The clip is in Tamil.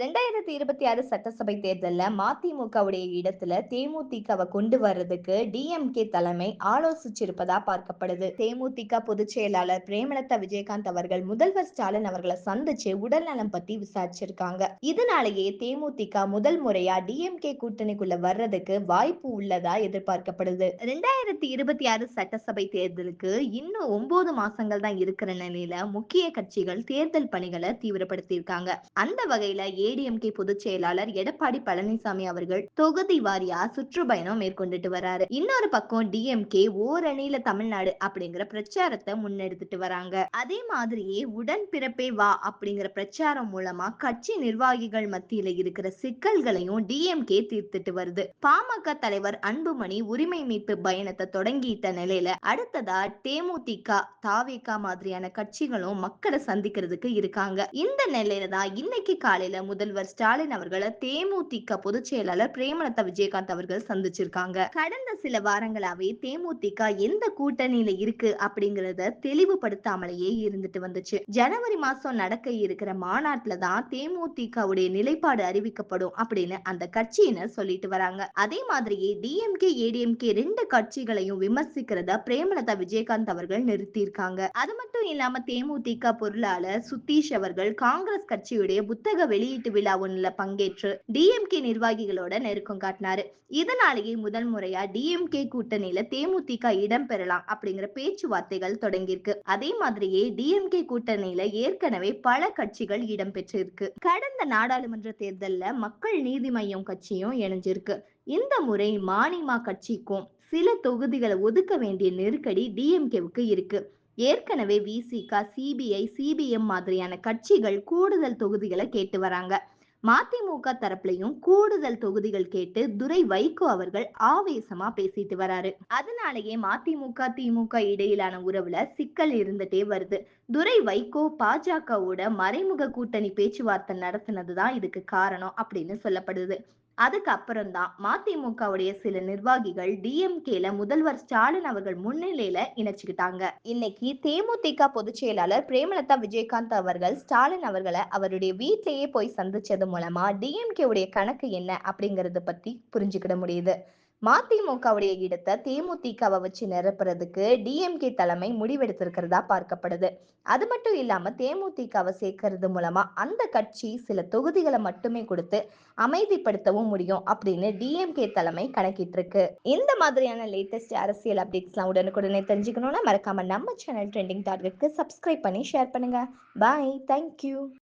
ரெண்டாயிரத்தி இருபத்தி ஆறு சட்டசபை தேர்தலில் மதிமுகவுடைய இடத்துல தேமுதிகவை கொண்டு வர்றதுக்கு டிஎம்கே தலைமை ஆலோசிச்சிருப்பதா பார்க்கப்படுது. தேமுதிக பொதுச் செயலாளர் பிரேமலதா விஜயகாந்த் அவர்கள் முதல்வர் ஸ்டாலின் அவர்களை சந்திச்சு உடல்நலம் பத்தி விசாரிச்சிருக்காங்க. இதனாலேயே தேமுதிக முதல் முறையா டிஎம்கே கூட்டணிக்குள்ள வர்றதுக்கு வாய்ப்பு உள்ளதா எதிர்பார்க்கப்படுது. ரெண்டாயிரத்தி இருபத்தி ஆறு சட்டசபை தேர்தலுக்கு இன்னும் ஒன்பது மாசங்கள் தான் இருக்கிற நிலையில முக்கிய கட்சிகள் தேர்தல் பணிகளை தீவிரப்படுத்தியிருக்காங்க. அந்த வகையில ஏ ஏடிஎம்கே பொதுச் செயலாளர் எடப்பாடி பழனிசாமி அவர்கள் தொகுதி வாரியா சுற்றுப்பயணம் மேற்கொண்டுட்டு வராரு. இன்னொரு பக்கம் டிஎம்கே ஓரணியில தமிழ்நாடு அப்படிங்கிற பிரச்சாரத்தை முன்னெடுத்துட்டு வராங்க. அதே மாதிரியே உடன் பிறப்பே வா அப்படிங்கிற பிரச்சாரம் மூலமா கட்சி நிர்வாகிகள் மத்தியில இருக்கிற சிக்கல்களையும் டிஎம்கே தீர்த்துட்டு வருது. பாமக தலைவர் அன்புமணி உரிமை மீட்பு பயணத்தை தொடங்கிட்ட நிலையில அடுத்ததா தேமுதிக தாவேகா மாதிரியான கட்சிகளும் மக்களை சந்திக்கிறதுக்கு இருக்காங்க. இந்த நிலையில தான் இன்னைக்கு காலையில முதல் முதல்வர் ஸ்டாலின் அவர்களை தேமுதிக பொதுச் செயலாளர் பிரேமலதா விஜயகாந்த் அவர்கள் சந்திச்சிருக்காங்க. கடந்த சில வாரங்களாவே தேமுதிக எந்த கூட்டணியில இருக்கு அப்படிங்கறத தெளிவுபடுத்தாமலேயே இருந்துட்டு வந்துச்சு. ஜனவரி மாசம் நடக்க இருக்கிற மாநாட்டுல தான் தேமுதிகவுடைய நிலைப்பாடு அறிவிக்கப்படும் அப்படின்னு அந்த கட்சியினர் சொல்லிட்டு வராங்க. அதே மாதிரியே டிஎம்கே ஏடிஎம்கே ரெண்டு கட்சிகளையும் விமர்சிக்கிறத பிரேமலதா விஜயகாந்த் அவர்கள் நிறுத்தியிருக்காங்க. அது மட்டும் இல்லாம தேமுதிக பொருளாளர் சுத்தீஷ் அவர்கள் காங்கிரஸ் கட்சியுடைய புத்தக வெளியீட்டு விழா ஒன்றில் பங்கேற்று டிஎம்கே நிர்வாகிகளோட நெருக்கம் காட்டினாரு. இதனாலேயே முதல் முறையா டிஎம்கே கூட்டணியில தேமுதிக இடம் பெறலாம் அப்படிங்கிற பேச்சுவார்த்தைகள் தொடங்கியிருக்கு. அதே மாதிரியே டிஎம்கே கூட்டணியில ஏற்கனவே பல கட்சிகள் இடம் பெற்றிருக்கு. கடந்த நாடாளுமன்ற தேர்தலில் மக்கள் நீதி மையம் கட்சியும் இணைஞ்சிருக்கு. இந்த முறை மானிமா கட்சிக்கும் சில தொகுதிகளை ஒதுக்க வேண்டிய நெருக்கடி டிஎம்கேவுக்கு இருக்கு. ஏற்கனவே விசிக சிபிஐ சிபிஎம் மாதிரியான கட்சிகள் கூடுதல் தொகுதிகளை கேட்டு வராங்க. மதிமுக தரப்புலையும் கூடுதல் தொகுதிகள் கேட்டு துரை வைகோ அவர்கள் ஆவேசமா பேசிட்டு வராரு. அதனாலேயே மதிமுக திமுக இடையிலான உறவுல சிக்கல் இருந்துட்டே வருது. துரை வைகோ பாஜகவோட மறைமுக கூட்டணி பேச்சுவார்த்தை நடத்தினதுதான் இதுக்கு காரணம் அப்படின்னு சொல்லப்படுது. அதுக்கப்புறம் தான் மதிமுகவுடைய சில நிர்வாகிகள் டிஎம்கேல முதல்வர் ஸ்டாலின் அவர்கள் முன்னிலையில இணைச்சுக்கிட்டாங்க. இன்னைக்கு தேமுதிக பொதுச் செயலாளர் பிரேமலதா விஜயகாந்த் அவர்கள் ஸ்டாலின் அவர்களை அவருடைய வீட்டிலேயே போய் சந்திச்சது மூலமா டிஎம்கே உடைய கணக்கு என்ன அப்படிங்கறத பத்தி புரிஞ்சுக்கிட முடியுது. மதிமுகவுடைய இடத்தை தேமுதிகவை வச்சு நிரப்புறதுக்கு டிஎம்கே தலைமை முடிவெடுத்திருக்கிறதா பார்க்கப்படுது. அது மட்டும் இல்லாம தேமுதிகவை சேர்க்கறது மூலமா அந்த கட்சி சில தொகுதிகளை மட்டுமே கொடுத்து அமைதிப்படுத்தவும் முடியும் அப்படின்னு டிஎம்கே தலைமை கணக்கிட்டு இருக்கு இந்த மாதிரியான லேட்டஸ்ட் அரசியல் அப்டேட்ஸ்லாம் உடனுக்குடனே தெரிஞ்சுக்கணும்னா மறக்காம நம்ம சேனல் ட்ரெண்டிங் டார்கெட்க்கு சப்ஸ்கிரைப் பண்ணி ஷேர் பண்ணுங்க. Bye thank you